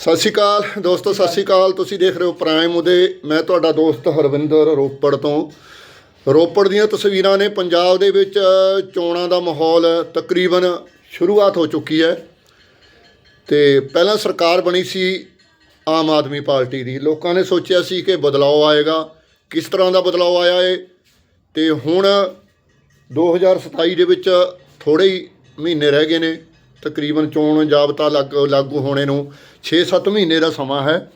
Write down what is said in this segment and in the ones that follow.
ਸਤਿ ਸ਼੍ਰੀ ਅਕਾਲ ਦੋਸਤੋ, ਸਤਿ ਸ਼੍ਰੀ ਅਕਾਲ। ਤੁਸੀਂ ਦੇਖ ਰਹੇ ਹੋ ਪ੍ਰਾਈਮ ਉਦੇ ਮੈਂ ਤੁਹਾਡਾ ਦੋਸਤ ਹਰਵਿੰਦਰ ਰੋਪੜ ਤੋਂ। ਰੋਪੜ ਦੀਆਂ ਤਸਵੀਰਾਂ ਨੇ ਪੰਜਾਬ ਦੇ ਵਿੱਚ ਚੋਣਾਂ ਦਾ ਮਾਹੌਲ ਤਕਰੀਬਨ ਸ਼ੁਰੂਆਤ ਹੋ ਚੁੱਕੀ ਹੈ। ਤੇ ਪਹਿਲਾਂ ਸਰਕਾਰ ਬਣੀ ਸੀ ਆਮ ਆਦਮੀ ਪਾਰਟੀ ਦੀ। ਲੋਕਾਂ ਨੇ ਸੋਚਿਆ ਸੀ ਕਿ ਬਦਲਾਅ ਆਏਗਾ। ਕਿਸ ਤਰ੍ਹਾਂ ਦਾ ਬਦਲਾਅ ਆਇਆ ਏ? ਤੇ ਹੁਣ 2027 ਦੇ ਵਿੱਚ ਥੋੜੇ ਹੀ ਮਹੀਨੇ ਰਹਿ ਗਏ ਨੇ। ਤਕਰੀਬਨ ਚੋਣ ਜਾਬਤਾ ਲੱਗ ਲਾਗੂ ਹੋਣੇ ਨੂੰ 6-7 ਮਹੀਨੇ ਦਾ ਸਮਾਂ ਹੈ।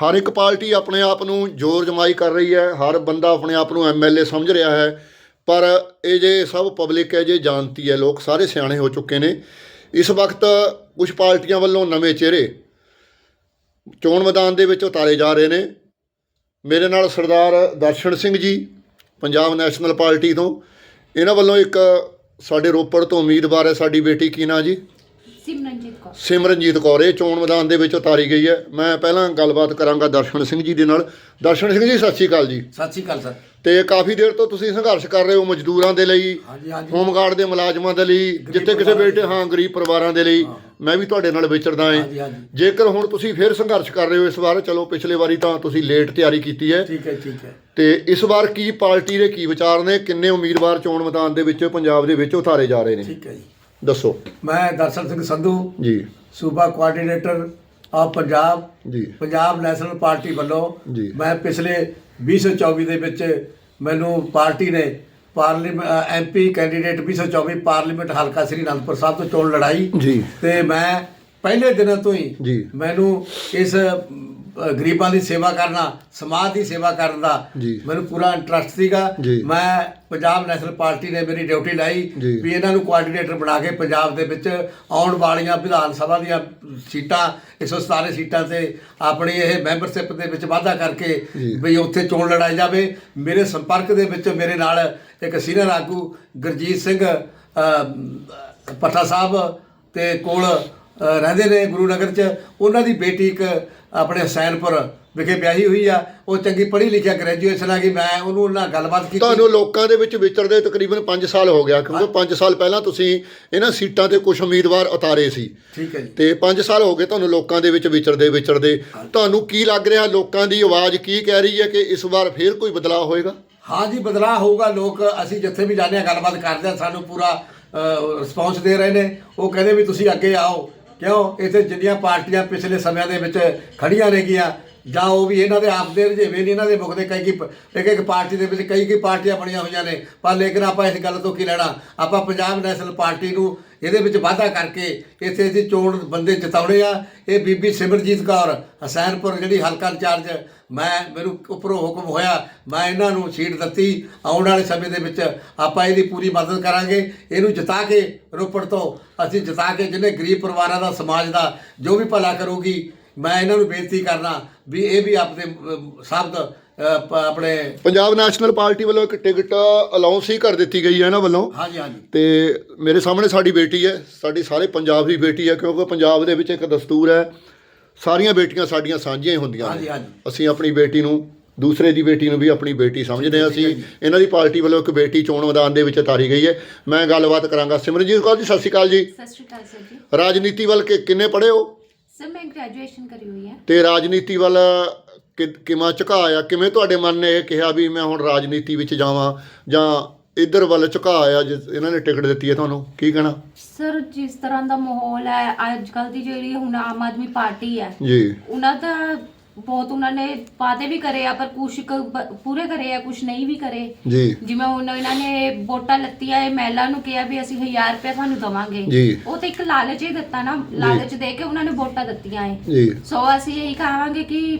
ਹਰ ਇੱਕ ਪਾਰਟੀ ਆਪਣੇ ਆਪ ਨੂੰ ਜ਼ੋਰ ਜਮਾਈ ਕਰ ਰਹੀ ਹੈ। ਹਰ ਬੰਦਾ ਆਪਣੇ ਆਪ ਨੂੰ ਐਮਐਲਏ ਸਮਝ ਰਿਹਾ ਹੈ। ਪਰ ਇਹ ਜੇ ਸਭ ਪਬਲਿਕ ਹੈ, ਜੇ ਜਾਣਤੀ ਹੈ, ਲੋਕ ਸਾਰੇ ਸਿਆਣੇ ਹੋ ਚੁੱਕੇ ਨੇ। ਇਸ ਵਕਤ ਕੁਝ ਪਾਰਟੀਆਂ ਵੱਲੋਂ ਨਵੇਂ ਚਿਹਰੇ ਚੋਣ ਮੈਦਾਨ ਦੇ ਵਿੱਚ ਉਤਾਰੇ ਜਾ ਰਹੇ ਨੇ। ਮੇਰੇ ਨਾਲ ਸਰਦਾਰ ਦਰਸ਼ਨ ਸਿੰਘ ਜੀ, ਪੰਜਾਬ ਨੈਸ਼ਨਲ ਪਾਰਟੀ ਤੋਂ। ਇਹਨਾਂ ਵੱਲੋਂ ਇੱਕ ਸਾਡੇ ਰੋਪੜ ਤੋਂ ਉਮੀਦਵਾਰ ਹੈ ਸਾਡੀ ਬੇਟੀ ਕੀ ਨਾਂ ਜੀ? ਸਿਮਰਨਜੀਤ ਕੌਰ। ਸਿਮਰਨਜੀਤ ਕੌਰ ਇਹ ਚੋਣ ਮੈਦਾਨ ਦੇ ਵਿੱਚ ਉਤਾਰੀ ਗਈ ਹੈ। ਮੈਂ ਪਹਿਲਾਂ ਗੱਲਬਾਤ ਕਰਾਂਗਾ ਦਰਸ਼ਨ ਸਿੰਘ ਜੀ ਦੇ ਨਾਲ। ਦਰਸ਼ਨ ਸਿੰਘ ਜੀ ਸਤਿ ਸ਼੍ਰੀ ਅਕਾਲ ਜੀ। ਸਤਿ ਸ਼੍ਰੀ ਅਕਾਲ ਸਰ। ਤੇ ਕਾਫੀ ਦੇਰ ਤੋਂ ਤੁਸੀਂ ਸੰਘਰਸ਼ ਕਰ ਰਹੇ ਹੋ ਮਜ਼ਦੂਰਾਂ ਦੇ ਲਈ ਹਾਂਜੀ ਹਾਂਜੀ। ਹੋਮਗਾਰਡ ਦੇ ਮੁਲਾਜ਼ਮਾਂ ਦੇ ਲਈ ਜਿੱਥੇ ਕਿਸੇ ਬੇਟੇ ਹਾਂ ਗਰੀਬ ਪਰਿਵਾਰਾਂ ਦੇ ਲਈ। ਮੈਂ ਵੀ ਤੁਹਾਡੇ ਨਾਲ ਵਿਚਰਦਾ ਹਾਂ। ਜੇਕਰ ਹੁਣ ਤੁਸੀਂ ਫਿਰ ਸੰਘਰਸ਼ ਕਰ ਰਹੇ ਹੋ ਇਸ ਵਾਰ ਚਲੋ ਪਿਛਲੇ ਵਾਰੀ ਤਾਂ ਤੁਸੀਂ ਲੇਟ ਤਿਆਰੀ ਕੀਤੀ ਹੈ। ਠੀਕ ਹੈ ਠੀਕ ਹੈ। ਤੇ ਇਸ ਵਾਰ ਕੀ ਪਾਰਟੀ ਦੇ ਕੀ ਵਿਚਾਰ ਨੇ? ਕਿੰਨੇ ਉਮੀਦਵਾਰ ਚੋਣ ਮੈਦਾਨ ਦੇ ਵਿੱਚ ਪੰਜਾਬ ਦੇ ਵਿੱਚ ਉਤਾਰੇ ਜਾ ਰਹੇ ਨੇ? ਠੀਕ ਹੈ ਜੀ। ਦੱਸੋ। ਮੈਂ ਦਰਸ਼ਨ ਸਿੰਘ ਸੰਧੂ ਜੀ। ਸੂਬਾ ਕੋਆਰਡੀਨੇਟਰ ਆਫ ਪੰਜਾਬ ਜੀ। ਪੰਜਾਬ ਨੈਸ਼ਨਲ ਪਾਰਟੀ ਵੱਲੋਂ ਜੀ। ਮੈਂ ਪਿਛਲੇ 2024 ਦੇ ਵਿੱਚ ਮੈਨੂੰ ਪਾਰਟੀ ਨੇ ਪਾਰਲੀਮੈਂਟ ਐਮਪੀ ਕੈਂਡੀਡੇਟ 2024 ਪਾਰਲੀਮੈਂਟ ਹਲਕਾ ਸ੍ਰੀ ਅਨੰਦਪੁਰ ਸਾਹਿਬ ਤੋਂ ਚੋਣ ਲੜਾਈ ਜੀ। ਤੇ ਮੈਂ ਪਹਿਲੇ ਦਿਨਾਂ ਤੋਂ ਹੀ ਜੀ। ਮੈਨੂੰ ਇਸ ਗਰੀਬਾਂ ਦੀ ਸੇਵਾ ਕਰਨਾ ਸਮਾਜ ਦੀ ਸੇਵਾ ਕਰਨ ਦਾ। ਮੈਨੂੰ ਪੂਰਾ ਇੰਟਰਸਟ ਸੀਗਾ। ਮੈਂ ਪੰਜਾਬ ਨੈਸ਼ਨਲ ਪਾਰਟੀ ਨੇ ਮੇਰੀ ਡਿਊਟੀ ਲਾਈ। ਵੀ ਇਹਨਾਂ ਨੂੰ ਕੋਆਰਡੀਨੇਟਰ ਬਣਾ ਕੇ ਪੰਜਾਬ ਦੇ ਵਿੱਚ ਆਉਣ ਵਾਲੀਆਂ ਵਿਧਾਨ ਸਭਾ ਦੀਆਂ ਸੀਟਾਂ 117 ਸੀਟਾਂ ਤੇ ਆਪਣੀ ਇਹ ਮੈਂਬਰਸ਼ਿਪ ਦੇ ਵਿੱਚ ਵਾਧਾ ਕਰਕੇ। ਵੀ ਉੱਥੇ ਚੋਣ ਲੜਾਈ ਜਾਵੇ ਮੇਰੇ ਸੰਪਰਕ ਦੇ ਵਿੱਚ ਮੇਰੇ ਨਾਲ ਇੱਕ ਸੀਨੀਅਰ ਆਗੂ ਗੁਰਜੀਤ ਸਿੰਘ ਪੱਠਾ ਸਾਹਿਬ ਤੇ ਕੋਲ ਰਹਿੰਦੇ ਨੇ ਗੁਰੂ ਨਗਰ ਚ ਉਹਨਾਂ ਦੀ ਬੇਟੀ ਇੱਕ ਆਪਣੇ ਹਸੈਨਪੁਰ ਵਿਖੇ ਵਿਆਹੀ ਹੋਈ ਆ। ਉਹ ਚੰਗੀ ਪੜ੍ਹੀ ਲਿਖਿਆ ਗ੍ਰੈਜੂਏਸ਼ਨ ਆ ਗਈ। ਮੈਂ ਉਹਨੂੰ ਨਾਲ ਗੱਲਬਾਤ ਕੀਤੀ। ਤੁਹਾਨੂੰ ਲੋਕਾਂ ਦੇ ਵਿੱਚ ਵਿਚਰਦੇ ਤਕਰੀਬਨ 5 ਸਾਲ ਹੋ ਗਿਆ। ਕਿਉਂਕਿ 5 ਸਾਲ ਪਹਿਲਾਂ ਤੁਸੀਂ ਇਹਨਾਂ ਸੀਟਾਂ ਤੇ ਕੁਝ ਉਮੀਦਵਾਰ ਉਤਾਰੇ ਸੀ। ਠੀਕ ਹੈ ਜੀ। ਤੇ 5 ਸਾਲ ਹੋ ਗਏ ਤੁਹਾਨੂੰ ਲੋਕਾਂ ਦੇ ਵਿੱਚ ਵਿਚਰਦੇ ਵਿਚਰਦੇ। ਤੁਹਾਨੂੰ ਕੀ ਲੱਗ ਰਿਹਾ? ਲੋਕਾਂ ਦੀ ਆਵਾਜ਼ ਕੀ ਕਹਿ ਰਹੀ ਹੈ ਕਿ ਇਸ ਵਾਰ ਫੇਰ ਕੋਈ ਬਦਲਾਅ ਹੋਏਗਾ? ਹਾਂ ਜੀ ਬਦਲਾਅ ਹੋਊਗਾ। ਲੋਕ ਅਸੀਂ ਜਿੱਥੇ ਵੀ ਜਾਂਦੇ ਹਾਂ ਗੱਲਬਾਤ ਕਰਦੇ ਹਾਂ। ਸਾਨੂੰ ਪੂਰਾ ਰਿਸਪੌਂਸ ਦੇ ਰਹੇ ਨੇ। ਉਹ ਕਹਿੰਦੇ ਵੀ ਤੁਸੀਂ ਅੱਗੇ ਆਓ। ਕਿਉਂ? ਇੱਥੇ ਜਿੰਨੀਆਂ ਪਾਰਟੀਆਂ ਪਿਛਲੇ ਸਮਿਆਂ ਦੇ ਵਿੱਚ ਖੜੀਆਂ ਗਈਆਂ ਜਾਂ ਉਹ ਵੀ ਇਹਨਾਂ ਦੇ ਆਪ ਦੇ ਰੁਝੇਵੇਂ ਨਹੀਂ, ਇਹਨਾਂ ਦੇ ਮੁੱਕਦੇ ਕਈ ਕੀ ਇੱਕ ਇੱਕ ਪਾਰਟੀ ਦੇ ਵਿੱਚ ਕਈ ਕਈ ਪਾਰਟੀਆਂ ਬਣੀਆਂ ਹੋਈਆਂ ਨੇ। ਪਰ ਲੇਕਿਨ ਆਪਾਂ ਇਸ ਗੱਲ ਤੋਂ ਕੀ ਲੈਣਾ? ਆਪਾਂ ਪੰਜਾਬ ਨੈਸ਼ਨਲ ਪਾਰਟੀ ਨੂੰ ਇਹਦੇ ਵਿੱਚ ਵਾਅਦਾ ਕਰਕੇ ਇੱਥੇ ਅਸੀਂ ਚੋਣ ਬੰਦੇ ਜਿਤਾਉਣੇ ਆ। ਇਹ ਬੀਬੀ ਸਿਮਰਜੀਤ ਕੌਰ, ਹਸੈਨਪੁਰ ਜਿਹੜੀ ਹਲਕਾ ਇੰਚਾਰਜ, ਮੈਂ, ਮੈਨੂੰ ਉੱਪਰੋਂ ਹੁਕਮ ਹੋਇਆ, ਮੈਂ ਇਹਨਾਂ ਨੂੰ ਸੀਟ ਦਿੱਤੀ। ਆਉਣ ਵਾਲੇ ਸਮੇਂ ਦੇ ਵਿੱਚ ਆਪਾਂ ਇਹਦੀ ਪੂਰੀ ਮਦਦ ਕਰਾਂਗੇ। ਇਹਨੂੰ ਜਿਤਾ ਕੇ ਰੋਪੜ ਤੋਂ ਅਸੀਂ ਜਿਤਾ ਕੇ ਜਿਹਨੇ ਗਰੀਬ ਪਰਿਵਾਰਾਂ ਦਾ, ਸਮਾਜ ਦਾ, ਜੋ ਵੀ ਭਲਾ ਕਰੂਗੀ ਮੈਂ ਇਹਨਾਂ ਨੂੰ ਬੇਨਤੀ ਕਰਨਾ ਵੀ ਇਹ ਵੀ ਆਪਣੇ ਸ਼ਬਦ ਆਪਣੇ ਪੰਜਾਬ ਨੈਸ਼ਨਲ ਪਾਰਟੀ ਵੱਲੋਂ ਇੱਕ ਟਿਕਟ ਅਲਾਉਂਸ ਹੀ ਕਰ ਦਿੱਤੀ ਗਈ ਹੈ ਇਹਨਾਂ ਵੱਲੋਂ। ਹਾਂਜੀ ਹਾਂਜੀ। ਤੇ ਮੇਰੇ ਸਾਹਮਣੇ ਸਾਡੀ ਬੇਟੀ ਹੈ ਸਾਡੀ ਸਾਰੇ ਪੰਜਾਬ ਦੀ ਬੇਟੀ ਹੈ ਕਿਉਂਕਿ ਪੰਜਾਬ ਦੇ ਵਿੱਚ ਇੱਕ ਦਸਤੂਰ ਹੈ। ਸਾਰੀਆਂ ਬੇਟੀਆਂ ਸਾਡੀਆਂ ਸਾਂਝੀਆਂ ਹੀ ਹੁੰਦੀਆਂ ਹਾਂਜੀ, ਨੇ। ਹਾਂਜੀ। ਅਸੀਂ ਆਪਣੀ ਬੇਟੀ ਨੂੰ ਦੂਸਰੇ ਦੀ ਬੇਟੀ ਨੂੰ ਵੀ ਆਪਣੀ ਬੇਟੀ ਸਮਝਦੇ ਹਾਂ। ਅਸੀਂ ਇਹਨਾਂ ਦੀ ਪਾਰਟੀ ਵੱਲੋਂ ਇੱਕ ਬੇਟੀ ਚੋਣ ਮੈਦਾਨ ਦੇ ਵਿੱਚ ਉਤਾਰੀ ਗਈ ਹੈ। ਮੈਂ ਗੱਲਬਾਤ ਕਰਾਂਗਾ। ਸਿਮਰਨਜੀਤ ਕੌਰ ਜੀ ਸਤਿ ਸ਼੍ਰੀ ਅਕਾਲ ਜੀ। ਸਤਿ ਸ਼੍ਰੀ ਅਕਾਲ ਸਰ ਜੀ। ਰਾਜਨੀਤੀ ਵੱਲ ਕਿ ਕਿੰਨੇ ਪੜ੍ਹੇ ਹੋ? ਸਰ ਮੈਂ ਗ੍ਰੈਜੂਏਸ਼ਨ ਕਰੀ ਹੋਈ ਹੈ। ਤੇ ਰਾਜਨੀਤੀ ਵੱਲ ਕਿ- ਕਿਵੇਂ ਝੁਕਾਇਆ ਕਿਵੇਂ ਤੁਹਾਡੇ ਮਨ ਨੇ ਇਹ ਕਿਹਾ ਵੀ ਮੈਂ ਹੁਣ ਰਾਜਨੀਤੀ ਵਿੱਚ ਜਾਵਾਂ ਜਾਂ ਇੱਧਰ ਵੱਲ ਝੁਕਾਇਆ ਜਿਸ ਇਹਨਾਂ ਨੇ ਟਿਕਟ ਦਿੱਤੀ ਹੈ ਤੁਹਾਨੂੰ? ਕੀ ਕਹਿਣਾ? ਸਰ ਜਿਸ ਤਰ੍ਹਾਂ ਦਾ ਮਾਹੌਲ ਹੈ ਅੱਜ ਕੱਲ ਦੀ ਜਿਹੜੀ ਹੁਣ ਆਮ ਆਦਮੀ ਪਾਰਟੀ ਹੈ ਜੀ। ਉਹਨਾਂ ਦਾ ਬਹੁਤ ਉਹਨਾਂ ਨੇ ਵਾਅਦੇ ਵੀ ਕਰੇ ਆ ਪਰ ਕੁਛ ਕੁ ਬ- ਪੂਰੇ ਕਰੇ ਆ ਕੁਛ ਨਹੀਂ ਵੀ ਕਰੇ। ਜੀ। ਜਿਵੇਂ ਹੁਣ ਇਹਨਾਂ ਨੇ ਵੋਟਾਂ ਲੱਤੀਆਂ ਇਹ ਮਹਿਲਾ ਨੂੰ ਕਿਹਾ ਵੀ ਅਸੀਂ 1000 ਰੁਪਏ ਤੁਹਾਨੂੰ ਦਵਾਂਗੇ। ਜੀ। ਉਹ ਤਾਂ ਇੱਕ ਲਾਲਚ ਹੀ ਦਿੱਤਾ ਨਾ ਲਾਲਚ ਦੇ ਕੇ ਉਹਨਾਂ ਨੇ ਵੋਟਾਂ ਦਿੱਤੀਆਂ ਏ। ਜੀ। ਸੋ ਅਸੀਂ ਇਹੀ ਕਹਾਂਗੇ ਕਿ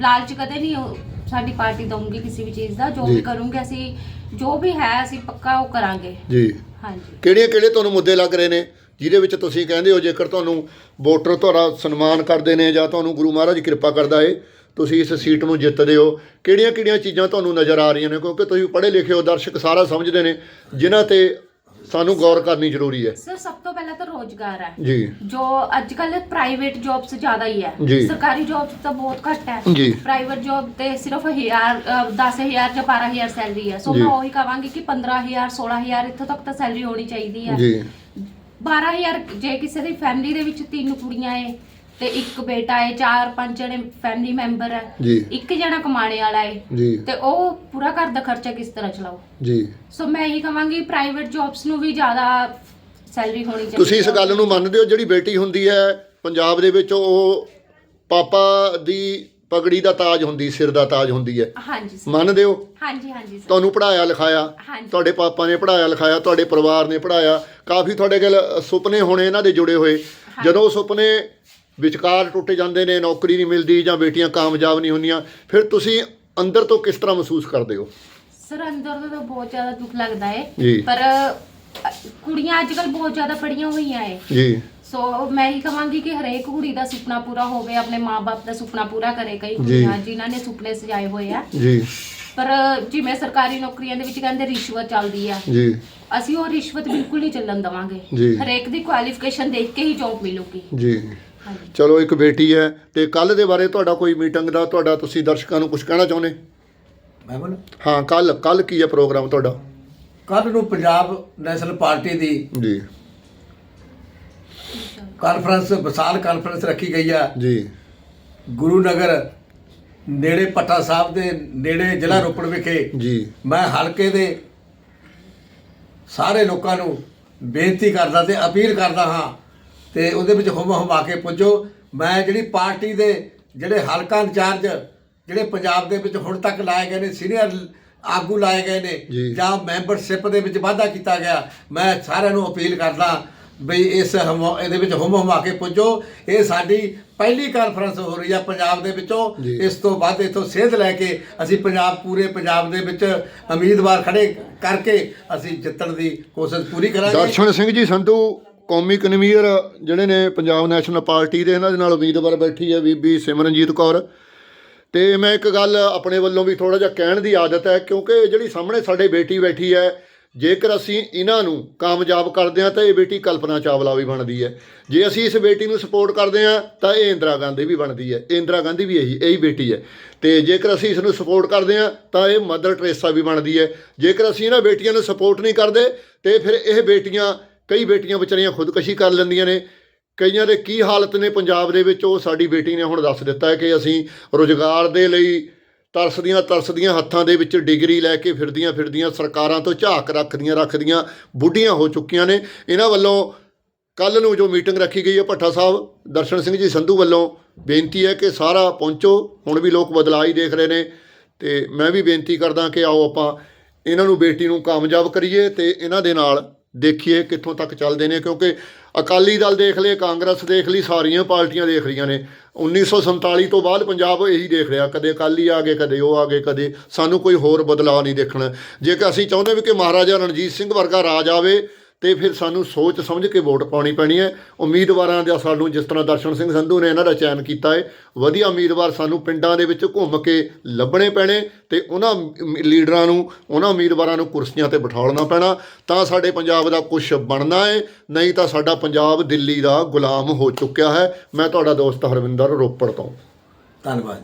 ਲਾਲਚ ਕਦੇ ਨਹੀਂ ਉਹ ਸਾਡੀ ਪਾਰਟੀ ਦਊਂਗੀ ਕਿਸੇ ਵੀ ਚੀਜ਼ ਦਾ ਜੋ ਜੀ। ਵੀ ਕਰੂੰਗੇ ਅਸੀਂ ਜੋ ਵੀ ਹੈ ਅਸੀਂ ਪੱਕਾ ਉਹ ਕਰਾਂਗੇ। ਜੀ। ਹਾਂਜੀ। ਕਿਹੜੇ ਕਿਹੜੇ ਤੁਹਾਨੂੰ ਮੁੱਦੇ ਲੱਗ ਰਹੇ ਨੇ? ਜਿਹਦੇ ਵਿੱਚ ਤੁਸੀਂ ਕਹਿੰਦੇ ਹੋ ਜੇਕਰ ਤੁਹਾਨੂੰ ਵੋਟਰ ਤੁਹਾਡਾ ਸਨਮਾਨ ਕਰਦੇ ਨੇ ਜਾਂ ਤੁਹਾਨੂੰ ਗੁਰੂ ਮਹਾਰਾਜ ਕਿਰਪਾ ਕਰਦਾ ਏ ਤੁਸੀਂ ਇਸ ਸੀਟ ਨੂੰ ਜਿੱਤਦੇ ਹੋ। ਕਿਹੜੀਆਂ ਕਿਹੜੀਆਂ ਚੀਜ਼ਾਂ ਤੁਹਾਨੂੰ ਨਜ਼ਰ ਆ ਰਹੀਆਂ ਨੇ? ਕਿਉਂਕਿ ਤੁਸੀਂ ਪੜ੍ਹੇ ਲਿਖੇ ਹੋ ਦਰਸ਼ਕ ਸਾਰਾ ਸਮਝਦੇ ਨੇ ਜਿਨ੍ਹਾਂ ਤੇ ਸਾਨੂੰ ਗੌਰ ਕਰਨੀ ਜ਼ਰੂਰੀ ਹੈ। ਸਰ ਸਭ ਤੋਂ ਪਹਿਲਾਂ ਤਾਂ ਰੋਜ਼ਗਾਰ ਹੈ। ਜੀ। ਜੋ ਅੱਜ ਕੱਲ ਪ੍ਰਾਈਵੇਟ ਜੌਬਸ ਜ਼ਿਆਦਾ ਹੀ ਹੈ। ਸਰਕਾਰੀ ਜੌਬਸ ਤਾਂ ਬਹੁਤ ਘੱਟ ਹੈ। ਜੀ। ਪ੍ਰਾਈਵੇਟ ਜੌਬ ਤੇ ਸਿਰਫ 1000 10000 ਜਾਂ 12000 ਸੈਲਰੀ ਹੈ। ਸੋ। ਮੈਂ ਉਹੀ ਕਹਾਂਗੀ ਕਿ 15000 16000 ਇੱਥੋਂ ਤੱਕ ਤਾਂ ਸੈਲਰੀ ਹੋਣੀ ਚਾਹੀਦੀ ਹੈ। ਜੀ। 12000 ਜੇ ਕਿਸੇ ਦੀ ਫੈਮਿਲੀ ਦੇ ਵਿੱਚ ਤਿੰਨ ਕੁੜੀਆਂ ਏ ਤੇ ਇੱਕ ਬੇਟਾ ਹੈ ਚਾਰ ਪੰਜ ਜਣੇ ਫੈਮਿਲੀ ਮੈਂਬਰ ਹੈ ਜੀ। ਇੱਕ ਜਣਾ ਕਮਾਣੇ ਵਾਲਾ ਹੈ ਜੀ। ਤੇ ਉਹ ਪੂਰਾ ਘਰ ਦਾ ਖਰਚਾ ਕਿਸ ਤਰ੍ਹਾਂ ਚਲਾਓ ਜੀ। ਸੋ ਮੈਂ ਇਹੀ ਕਹਾਂਗੀ ਪ੍ਰਾਈਵੇਟ ਜੌਬਸ ਨੂੰ ਵੀ ਜ਼ਿਆਦਾ ਸੈਲਰੀ ਹੋਣੀ ਚਾਹੀਦੀ ਤੁਸੀਂ ਇਸ। ਗੱਲ ਨੂੰ ਮੰਨਦੇ ਹੋ ਜਿਹੜੀ ਬੇਟੀ ਹੁੰਦੀ ਹੈ ਪੰਜਾਬ ਦੇ ਵਿੱਚ ਉਹ ਪਾਪਾ ਦੀ ਪਗੜੀ ਦਾ ਤਾਜ ਹੁੰਦੀ ਸਿਰ ਦਾ ਤਾਜ ਹੁੰਦੀ ਹੈ। ਹਾਂਜੀ ਸਰ। ਮੰਨਦੇ ਹੋ ਹਾਂਜੀ ਹਾਂਜੀ ਸਰ। ਤੁਹਾਨੂੰ ਪੜਾਇਆ ਲਿਖਾਇਆ ਹਾਂਜੀ। ਤੁਹਾਡੇ ਪਾਪਾ ਨੇ ਪੜਾਇਆ ਲਿਖਾਇਆ ਤੁਹਾਡੇ ਪਰਿਵਾਰ ਨੇ ਪੜਾਇਆ ਕਾਫੀ ਤੁਹਾਡੇ ਕੋਲ ਸੁਪਨੇ ਹੋਣੇ ਇਹਨਾਂ ਦੇ ਜੁੜੇ ਹੋਏ। ਜਦੋਂ ਉਹ ਸੁਪਨੇ ਵਿਚਕਾਰ ਟੁੱਟ ਜਾਂਦੇ ਨੇ ਨੌਕਰੀ ਨਹੀਂ ਮਿਲਦੀ ਜਾਂ ਬੇਟੀਆਂ ਕਾਮਯਾਬ ਨਹੀਂ ਹੁੰਦੀਆਂ ਫਿਰ ਤੁਸੀਂ ਅੰਦਰ ਤੋਂ ਕਿਸ ਤਰ੍ਹਾਂ ਮਹਿਸੂਸ ਕਰਦੇ ਹੋ? ਸਰ ਅੰਦਰ ਤੋਂ ਤਾਂ ਬਹੁਤ ਜ਼ਿਆਦਾ ਦੁੱਖ ਲੱਗਦਾ ਹੈ। ਪਰ ਅ, ਕੁੜੀਆਂ ਅੱਜ ਕੱਲ ਬਹੁਤ ਜ਼ਿਆਦਾ ਪੜੀਆਂ ਹੋਈਆਂ ਹੈ। ਜੀ। ਸੋ ਮੈਂ ਹੀ ਕਹਾਂਗੀ ਕਿ ਹਰੇਕ ਕੁੜੀ ਦਾ ਸੁਪਨਾ ਪੂਰਾ ਹੋਵੇ ਆਪਣੇ ਮਾਪੇ ਦਾ ਸੁਪਨਾ ਪੂਰਾ ਕਰੇ ਕਈ। ਕੁੜੀਆਂ ਜਿਨ੍ਹਾਂ ਨੇ ਸੁਪਨੇ ਸਜਾਏ ਹੋਏ ਆ। ਜੀ। ਪਰ ਜਿਵੇਂ ਸਰਕਾਰੀ ਨੌਕਰੀਆਂ ਦੇ ਵਿੱਚ ਕਹਿੰਦੇ ਰਿਸ਼ਵਤ ਚੱਲਦੀ ਆ। ਜੀ। ਅਸੀਂ ਉਹ ਰਿਸ਼ਵਤ ਬਿਲਕੁਲ ਨਹੀਂ ਚੱਲਣ ਦਵਾਂਗੇ। ਜੀ। ਹਰੇਕ ਦੀ ਕੁਆਲੀਫਿਕੇਸ਼ਨ ਦੇਖ ਕੇ ਹੀ ਜੌਬ ਮਿਲੂਗੀ। ਜੀ। ਚਲੋ ਇੱਕ ਬੇਟੀ ਹੈ ਤੇ ਕੱਲ ਦੇ ਬਾਰੇ ਤੁਹਾਡਾ ਕੋਈ ਮੀਟਿੰਗ ਦਾ ਤੁਹਾਡਾ ਤੁਸੀਂ ਦਰਸ਼ਕਾਂ ਨੂੰ ਕੁਝ ਕਹਿਣਾ ਚਾਹੁੰਦੇ? ਮੈਂ ਬੋਲ? ਹਾਂ ਕੱਲ ਕੱਲ ਕੀ ਹੈ ਪ੍ਰੋਗਰਾਮ ਤੁਹਾਡਾ? ਕੱਲ ਨੂੰ ਪੰਜਾਬ ਨੈਸ਼ਨਲ ਪਾਰਟੀ ਦੀ ਜੀ। ਕਾਨਫਰੰਸ ਵਿਸਾਲ ਕਾਨਫਰੰਸ ਰੱਖੀ ਗਈ ਆ। ਜੀ। ਗੁਰੂ ਨਗਰ ਨੇੜੇ ਪੱਟਾ ਸਾਹਿਬ ਦੇ ਨੇੜੇ ਜ਼ਿਲ੍ਹਾ ਰੋਪੜ ਵਿਖੇ ਜੀ। ਮੈਂ ਹਲਕੇ ਦੇ ਸਾਰੇ ਲੋਕਾਂ ਨੂੰ ਬੇਨਤੀ ਕਰਦਾ ਤੇ ਅਪੀਲ ਕਰਦਾ ਹਾਂ ਤੇ ਉਹਦੇ ਵਿੱਚ ਹੁਮ ਹੁਮਾ ਕੇ ਪੁੱਜੋ। ਮੈਂ ਜਿਹੜੀ ਪਾਰਟੀ ਦੇ ਜਿਹੜੇ ਹਲਕਾ ਇੰਚਾਰਜ ਜਿਹੜੇ ਪੰਜਾਬ ਦੇ ਵਿੱਚ ਹੁਣ ਤੱਕ ਲਾਏ ਗਏ ਨੇ ਸੀਨੀਅਰ ਆਗੂ ਲਾਏ ਗਏ ਨੇ ਜੀ। ਜਾਂ ਮੈਂਬਰਸ਼ਿਪ ਦੇ ਵਿੱਚ ਵਾਧਾ ਕੀਤਾ ਗਿਆ ਮੈਂ ਸਾਰਿਆਂ ਨੂੰ ਅਪੀਲ ਕਰਦਾ ਬਈ ਇਸ ਹਮ- ਇਹਦੇ ਵਿੱਚ ਹੁਮ ਹੁਮਾ ਕੇ ਪੁੱਜੋ। ਇਹ ਸਾਡੀ ਪਹਿਲੀ ਕਾਨਫਰੰਸ ਹੋ ਰਹੀ ਆ ਪੰਜਾਬ ਦੇ ਵਿੱਚੋਂ। ਇਸ ਤੋਂ ਬਾਅਦ ਇਥੋਂ ਸੇਧ ਲੈ ਕੇ ਅਸੀਂ ਪੰਜਾਬ ਪੂਰੇ ਪੰਜਾਬ ਦੇ ਵਿੱਚ ਉਮੀਦਵਾਰ ਖੜੇ ਕਰਕੇ ਅਸੀਂ ਜਿੱਤਣ ਦੀ ਕੋਸ਼ਿਸ਼ ਪੂਰੀ ਕਰਾਂਗੇ। ਦਰਸ਼ਨ ਸਿੰਘ ਜੀ ਸੰਧੂ ਕੌਮੀ ਕਨਵੀਨਰ ਜਿਹੜੇ ਨੇ ਪੰਜਾਬ ਨੈਸ਼ਨਲ ਪਾਰਟੀ ਦੇ ਇਹਨਾਂ ਦੇ ਨਾਲ ਉਮੀਦਵਾਰ ਬੈਠੀ ਹੈ ਬੀਬੀ ਸਿਮਰਨਜੀਤ ਕੌਰ। ਤੇ ਮੈਂ ਇੱਕ ਗੱਲ ਆਪਣੇ ਵੱਲੋਂ ਵੀ ਥੋੜਾ ਜਿਹਾ ਕਹਿਣ ਦੀ ਆਦਤ ਹੈ ਕਿਉਂਕਿ ਜਿਹੜੀ ਸਾਹਮਣੇ ਸਾਡੇ ਬੇਟੀ ਬੈਠੀ ਹੈ ਜੇਕਰ ਅਸੀਂ ਇਹਨਾਂ ਨੂੰ ਕਾਮਯਾਬ ਕਰਦੇ ਹਾਂ ਤਾਂ ਇਹ ਬੇਟੀ ਕਲਪਨਾ ਚਾਵਲਾ ਵੀ ਬਣਦੀ ਹੈ। ਜੇ ਅਸੀਂ ਇਸ ਬੇਟੀ ਨੂੰ ਸਪੋਰਟ ਕਰਦੇ ਹਾਂ ਤਾਂ ਇਹ ਇੰਦਰਾ ਗਾਂਧੀ ਵੀ ਬਣਦੀ ਹੈ। ਇਹ ਇੰਦਰਾ ਗਾਂਧੀ ਵੀ ਇਹੀ ਇਹੀ ਬੇਟੀ ਹੈ। ਤੇ ਜੇਕਰ ਅਸੀਂ ਇਸ ਨੂੰ ਸਪੋਰਟ ਕਰਦੇ ਹਾਂ ਤਾਂ ਇਹ ਮਦਰ ਟਰੇਸਾ ਵੀ ਬਣਦੀ ਹੈ। ਜੇਕਰ ਅਸੀਂ ਇਹਨਾਂ ਬੇਟੀਆਂ ਨੂੰ ਸਪੋਰਟ ਨਹੀਂ ਕਰਦੇ ਤੇ ਫਿਰ ਇਹ ਬੇਟੀਆਂ, ਕਈ ਬੇਟੀਆਂ ਵਿਚਾਰੀਆਂ ਖੁਦਕਸ਼ੀ ਕਰ ਲੈਂਦੀਆਂ ਨੇ। ਕਈਆਂ ਦੇ ਕੀ ਹਾਲਤ ਨੇ ਪੰਜਾਬ ਦੇ ਵਿੱਚ ਉਹ ਸਾਡੀ ਬੇਟੀ ਨੇ ਹੁਣ ਦੱਸ ਦਿੱਤਾ ਹੈ ਕਿ ਅਸੀਂ ਰੁਜ਼ਗਾਰ ਦੇ ਲਈ ਤਰਸਦੀਆਂ ਤਰਸਦੀਆਂ ਹੱਥਾਂ ਦੇ ਵਿੱਚ ਡਿਗਰੀ ਲੈ ਕੇ ਫਿਰਦੀਆਂ ਫਿਰਦੀਆਂ ਸਰਕਾਰਾਂ ਤੋਂ ਝਾਕ ਰੱਖਦੀਆਂ ਰੱਖਦੀਆਂ ਬੁੱਢੀਆਂ ਹੋ ਚੁੱਕੀਆਂ ਨੇ। ਇਹਨਾਂ ਵੱਲੋਂ ਕੱਲ ਨੂੰ ਜੋ ਮੀਟਿੰਗ ਰੱਖੀ ਗਈ ਹੈ, ਭੱਠਾ ਸਾਹਿਬ, ਦਰਸ਼ਨ ਸਿੰਘ ਜੀ ਸੰਧੂ ਵੱਲੋਂ ਬੇਨਤੀ ਹੈ ਕਿ ਸਾਰਾ ਪਹੁੰਚੋ। ਹੁਣ ਵੀ ਲੋਕ ਬਦਲਾਅ ਹੀ ਦੇਖ ਰਹੇ ਨੇ ਤੇ ਮੈਂ ਵੀ ਬੇਨਤੀ ਕਰਦਾ ਕਿ ਆਓ ਆਪਾਂ ਇਹਨਾਂ ਨੂੰ, ਬੇਟੀ ਨੂੰ ਕਾਮਯਾਬ ਕਰੀਏ ਤੇ ਇਹਨਾਂ ਦੇ ਨਾਲ ਦੇਖੀਏ ਕਿੱਥੋਂ ਤੱਕ ਚੱਲਦੇ ਨੇ ਕਿਉਂਕਿ ਅਕਾਲੀ ਦਲ ਦੇਖ ਲਏ, ਕਾਂਗਰਸ ਦੇਖ ਲਈ, ਸਾਰੀਆਂ ਪਾਰਟੀਆਂ ਦੇਖ ਰਹੀਆਂ ਨੇ। 1947 ਤੋਂ ਬਾਅਦ ਪੰਜਾਬ ਇਹੀ ਦੇਖ ਰਿਹਾ, ਕਦੇ ਅਕਾਲੀ ਆ ਗਏ, ਕਦੇ ਉਹ ਆ ਗਏ, ਕਦੇ ਸਾਨੂੰ ਕੋਈ ਹੋਰ ਬਦਲਾਅ ਨਹੀਂ ਦੇਖਣਾ। ਜੇਕਰ ਅਸੀਂ ਚਾਹੁੰਦੇ ਵੀ ਕਿ ਮਹਾਰਾਜਾ ਰਣਜੀਤ ਸਿੰਘ ਵਰਗਾ ਰਾਜ ਆਵੇ ਤੇ ਫਿਰ ਸਾਨੂੰ ਸੋਚ ਸਮਝ ਕੇ ਵੋਟ ਪਾਉਣੀ ਪੈਣੀ ਹੈ। ਉਮੀਦਵਾਰਾਂ ਦਾ ਸਾਨੂੰ ਜਿਸ ਤਰ੍ਹਾਂ ਦਰਸ਼ਨ ਸਿੰਘ ਸੰਧੂ ਨੇ ਇਹਨਾਂ ਦਾ ਚੈਨ ਕੀਤਾ ਹੈ, ਵਧੀਆ ਉਮੀਦਵਾਰ ਸਾਨੂੰ ਪਿੰਡਾਂ ਦੇ ਵਿੱਚ ਘੁੰਮ ਕੇ ਲੱਭਣੇ ਪੈਣੇ ਤੇ ਉਹਨਾਂ ਲੀਡਰਾਂ ਨੂੰ, ਉਹਨਾਂ ਉਮੀਦਵਾਰਾਂ ਨੂੰ ਕੁਰਸੀਆਂ ਤੇ ਬਿਠਾਉਣਾ ਪੈਣਾ। ਤਾਂ ਸਾਡੇ ਪੰਜਾਬ ਦਾ ਕੁਝ ਬਣਨਾ ਹੈ, ਨਹੀਂ ਤਾਂ ਸਾਡਾ ਪੰਜਾਬ ਦਿੱਲੀ ਦਾ ਗੁਲਾਮ ਹੋ ਚੁੱਕਿਆ ਹੈ। ਮੈਂ ਤੁਹਾਡਾ ਦੋਸਤ ਹਰਵਿੰਦਰ ਰੋਪੜ ਤੋਂ। ਧੰਨਵਾਦ